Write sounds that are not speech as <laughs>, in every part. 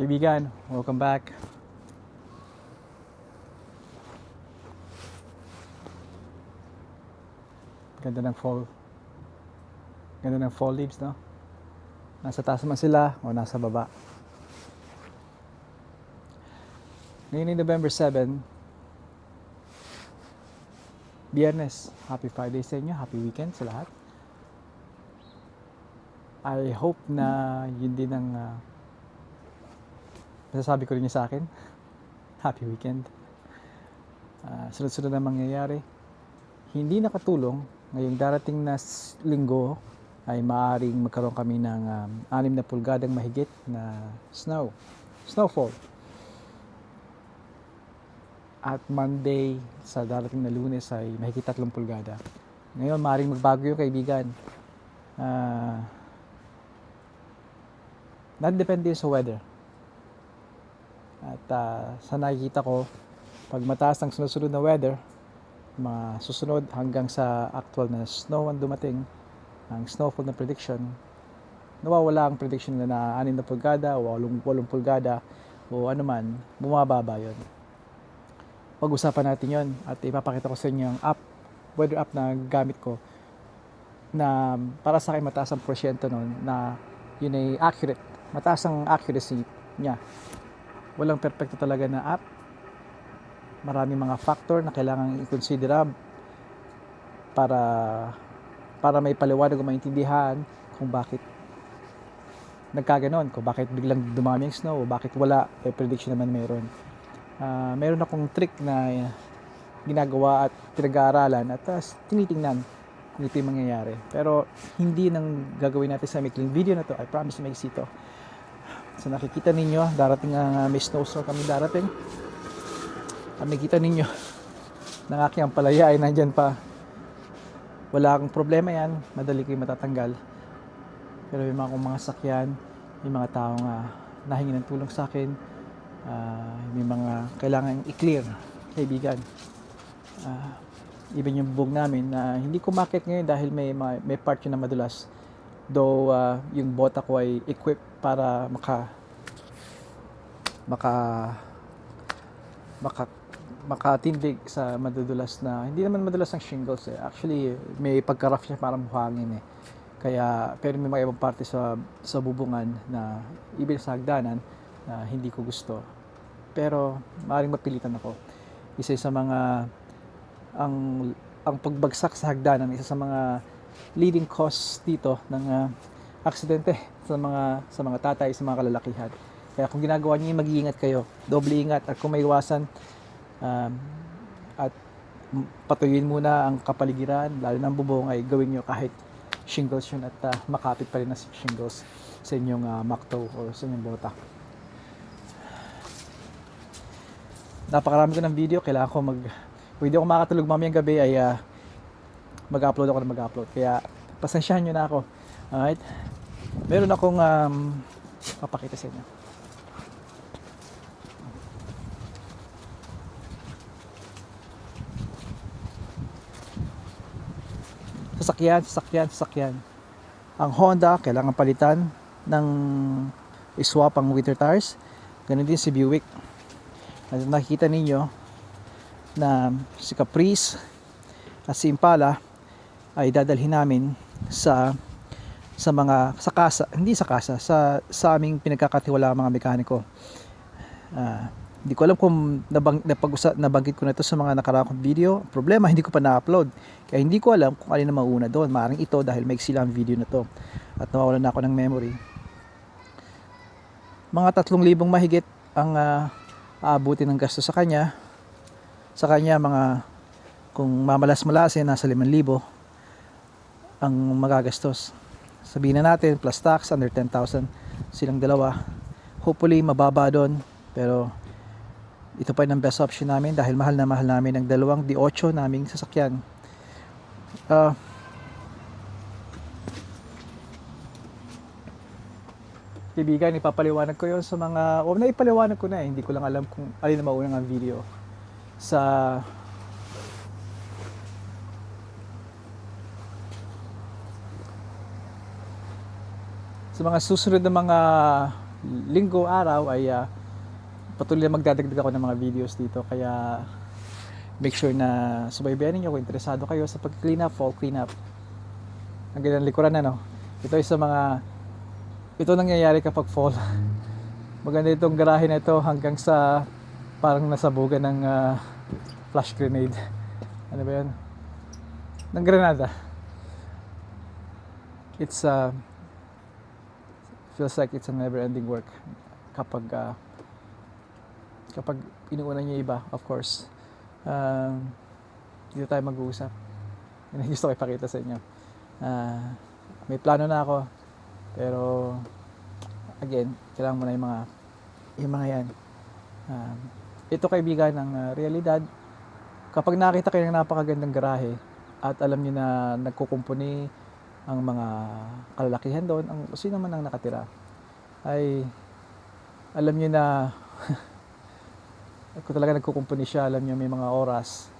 Kaibigan, welcome back. Ganda ng fall. Ganda ng fall leaves, no? Nasa taas man sila o nasa baba. Ngayon ay November 7, Biyernes. Happy Friday sa inyo. Happy weekend sa lahat. I hope na yun din ang uh, masasabi ko rin niya sa akin. Happy weekend. Uh, sunod-sunod na mangyayari. Hindi nakatulong. Ngayong darating na linggo ay maaaring magkaroon kami ng um, anim na pulgadang mahigit na snow. Snowfall. At Monday sa darating na lunes ay mahigit tatlong pulgada. Ngayon, maaaring magbago yung kaibigan. Ah... Nagdepende yun sa weather. At ah, sa nakikita ko, pag mataas ang sunod-sunod na weather, mga susunod hanggang sa actual na snow ang dumating, ang snowfall na prediction, nawawala ang prediction na na 6 na pulgada o 8, 8 pulgada o ano man, bumababa yun. Pag-usapan natin yon at ipapakita ko sa inyo ang app, weather app na gamit ko na para sa akin mataas ang porsyento nun na yun ay accurate. Mataas ang accuracy niya. Walang perfecto talaga na app. Maraming mga factor na kailangan i-consider para para may paliwanag o maintindihan kung bakit nagkaganon, kung bakit biglang dumami ang snow, bakit wala, eh prediction naman meron. Ah, meron akong trick na eh, ginagawa at pinag-aaralan at uh, tinitingnan kung ito yung mangyayari. Pero hindi nang gagawin natin sa maikling video na to. I promise may ito. So nakikita ninyo, darating ang uh, may snowstorm kami darating. At nakikita ninyo, <laughs> ng aking ampalaya ay nandyan pa. Wala akong problema yan, madali yung matatanggal. Pero yung mga, kung mga sakyan, yung mga taong uh, nahingi ng tulong sa akin, uh, may mga kailangan i-clear, kaibigan. Uh, even yung bubong namin na hindi ko market ngayon dahil may may, may part yun na madulas though uh, yung bota ko ay equipped para maka maka maka makatindig sa madudulas na hindi naman madulas ang shingles eh. Actually, may pagka-rough siya parang buhangin eh. Kaya pero may mga ibang parte sa sa bubungan na ibig sa hagdanan na hindi ko gusto. Pero maaaring mapilitan ako. Isa sa mga ang ang pagbagsak sa hagdanan isa sa mga leading cause dito ng uh, aksidente sa mga sa mga tatay sa mga kalalakihan. Kaya kung ginagawa niyo mag-iingat kayo, doble ingat at kung may iwasan um, at patuyuin muna ang kapaligiran, lalo ng bubong ay gawin niyo kahit shingles yun at uh, makapit pa rin na shingles sa inyong uh, makto o sa inyong bota. Napakarami ko ng video, kailangan ko mag kung hindi ako makatulog mamayang gabi ay uh, mag-upload ako na mag-upload. Kaya pasensyahan nyo na ako. Alright? Meron akong um, papakita sa inyo. Sasakyan, sasakyan, sasakyan. Ang Honda, kailangan palitan ng iswap ang winter tires. Ganun din si Buick. At nakikita ninyo, na si Caprice at si Impala ay dadalhin namin sa sa mga sa kasa, hindi sa kasa, sa sa aming pinagkakatiwala mga mekaniko. Ah, hindi ko alam kung nabang, napag nabanggit ko na ito sa mga nakaraang video. Problema, hindi ko pa na-upload. Kaya hindi ko alam kung alin na mauna doon. Maring ito dahil may lang ang video na to. At nawawalan na ako ng memory. Mga tatlong libong mahigit ang uh, aabutin ng gasto sa kanya sa kanya mga kung mamalas-malasin nasa 5,000 ang magagastos. Sabihin na natin plus tax under 10,000 silang dalawa. Hopefully mababa doon pero ito pa ang best option namin dahil mahal na mahal namin ang dalawang D8 naming sasakyan. Uh, kaibigan ipapaliwanag ko yon sa mga o na ipaliwanag ko na eh. Hindi ko lang alam kung alin na maunang ang video sa sa mga susunod na mga linggo, araw ay ah, patuloy na magdadagdag ako ng mga videos dito. Kaya make sure na subaybayan niyo kung interesado kayo sa pag-clean up, fall clean up. Ang ganyan likuran na no. Ito ay sa mga ito nangyayari kapag fall. <laughs> Maganda itong garahe na ito hanggang sa parang nasabugan ng ah, flash grenade. <laughs> Ano ba 'yan? Ng granada. It's uh, feels like it's a never ending work kapag ah, kapag inuuna niyo iba, of course. Um, dito tayo mag-uusap. <laughs> Yun ang gusto ko ipakita sa inyo. Ah, may plano na ako. Pero, again, kailangan mo na yung mga, yung mga yan. Um, ito kaibigan ng ah, realidad. Kapag nakita kayo ng napakagandang garahe at alam niyo na nagkukumpuni ang mga kalalakihan doon, ang sino man ang nakatira, ay alam niyo na <laughs> kung talaga nagkukumpuni siya, alam niyo may mga oras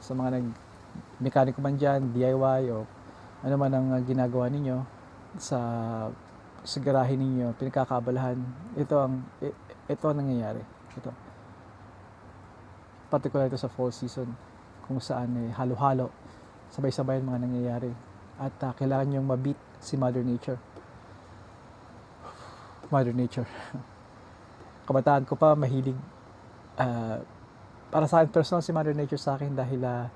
sa mga nag mekaniko man dyan, DIY o ano man ang ginagawa ninyo sa sa ninyo, pinagkakabalahan. Ito ang i- ito ang nangyayari. Ito. Particular ito sa fall season kung saan eh, halo-halo sabay-sabay ang mga nangyayari at uh, kailangan yung mabit si Mother Nature. Mother Nature. <laughs> Kabataan ko pa mahilig ah, para sa akin personal si Mother Nature sa akin dahil ah,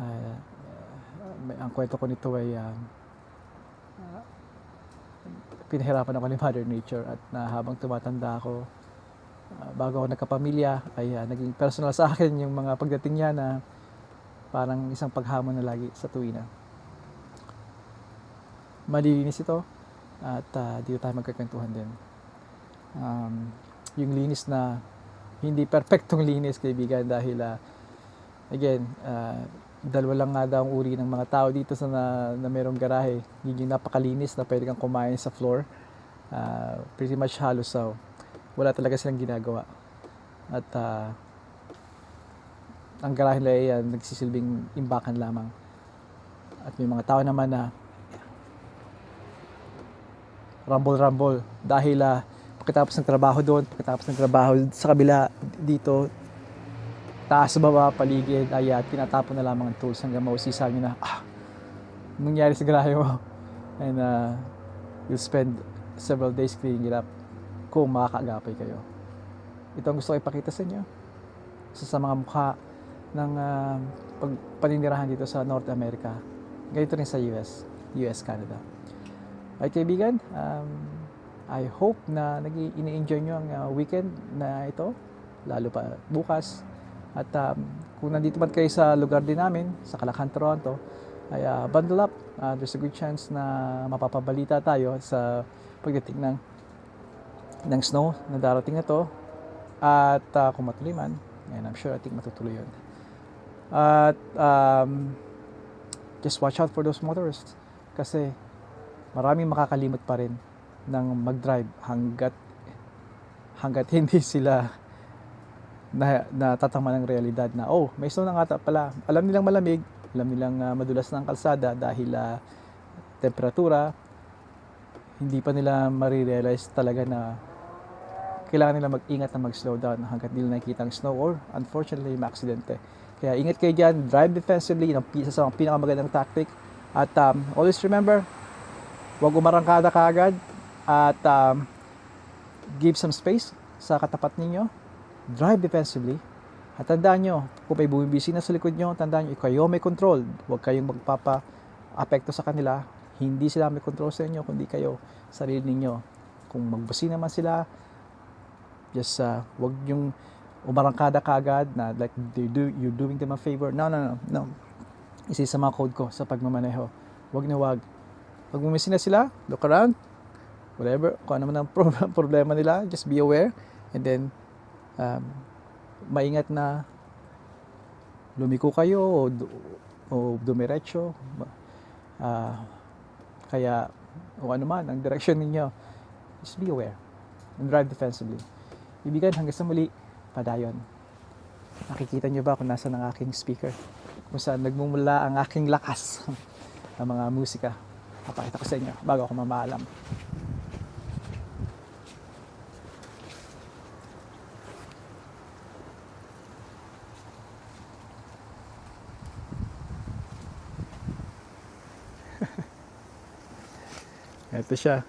ah, may- ang kwento ko nito ay ah, ah, pinahirapan ako ni Mother Nature at na habang tumatanda ako ah, bago ako nagkapamilya ay ah, naging personal sa akin yung mga pagdating niya na parang isang paghamon na lagi sa tuwina. Malilinis ito at ah, dito tayo magkakwentuhan din. Um, yung linis na hindi perfectong <laughs> linis kaibigan dahil ah, again ah, dalawa lang nga daw ang uri ng mga tao dito sa na, na merong garahe. Yung napakalinis na pwede kang kumain sa floor. Ah, pretty much halos so wala talaga silang ginagawa. At ah, ang garahe nila ay ah, nagsisilbing imbakan lamang. At may mga tao naman na rumble-rumble dahil ah, pagkatapos ng trabaho doon, pagkatapos ng trabaho sa kabila dito, taas baba, paligid, ay ah, tinatapon na lamang ang tools hanggang mausisa nyo na, ah, nangyari sa garahe mo? And uh, you'll spend several days cleaning it up kung makakaagapay kayo. Ito ang gusto ko ipakita sa inyo. Isa sa mga mukha ng uh, pag paninirahan dito sa North America. Ganito rin sa US, US, Canada. Ay kaibigan, um, I hope na ini-enjoy nyo ang uh, weekend na ito, lalo pa bukas. At um, kung nandito man kayo sa lugar din namin, sa Kalakhan, Toronto, ay uh, bundle up. Uh, there's a good chance na mapapabalita tayo sa pagdating ng ng snow na darating na to. At uh, kung matuloy man, and I'm sure I think matutuloy yun. At um, just watch out for those motorists kasi maraming makakalimot pa rin ng mag-drive hanggat hanggat <laughs> hindi sila na natatama ng realidad na oh may snow na nga pala alam nilang malamig alam nilang ah, madulas ng kalsada dahil ah, temperatura hindi pa nila marirealize talaga na kailangan nila mag-ingat na mag-slow down hanggat nila nakikita ang snow or unfortunately ma-aksidente. Kaya ingat kayo dyan, drive defensively, yun ang isa sa mga pinakamagandang tactic. At um, always remember, huwag umarangkada kaagad at um, give some space sa katapat ninyo. Drive defensively. At tandaan nyo, kung may bumibisi na sa likod nyo, tandaan nyo, kayo may control. Huwag kayong magpapa-apekto sa kanila. Hindi sila may control sa inyo, kundi kayo, sarili ninyo. Kung magbusi naman sila, just uh, wag yung umarangkada kagad na like they do you doing them a favor. No, no, no, no. Isa sa mga code ko sa pagmamaneho. Wag na wag. Pag bumisi na sila, look around. Whatever, kung ano man ang pro- <laughs> problema nila, just be aware. And then, um, maingat na lumiko kayo o, o dumiretso. Ah, kaya, o ano man, ang direction ninyo, just be aware and drive defensively. Ibigan, hanggang sa muli, padayon. Nakikita niyo ba kung nasa ang aking speaker? Kung saan nagmumula ang aking lakas <laughs> ng mga musika. Papakita ko sa inyo bago ako mamaalam. Ito <laughs> siya.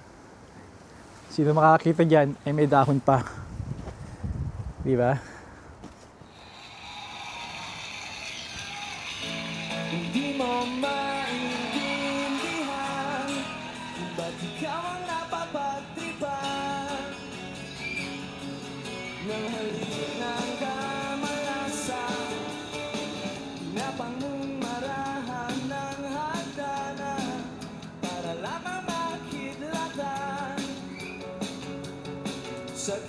Sino makakakita diyan ay may dahon pa. 'Di ba? Hindi mo ikaw ang napapagtripan Ng halik ng kamalasan. Pinapangong marahan ng hagdanan Para lamang makidlatan Sa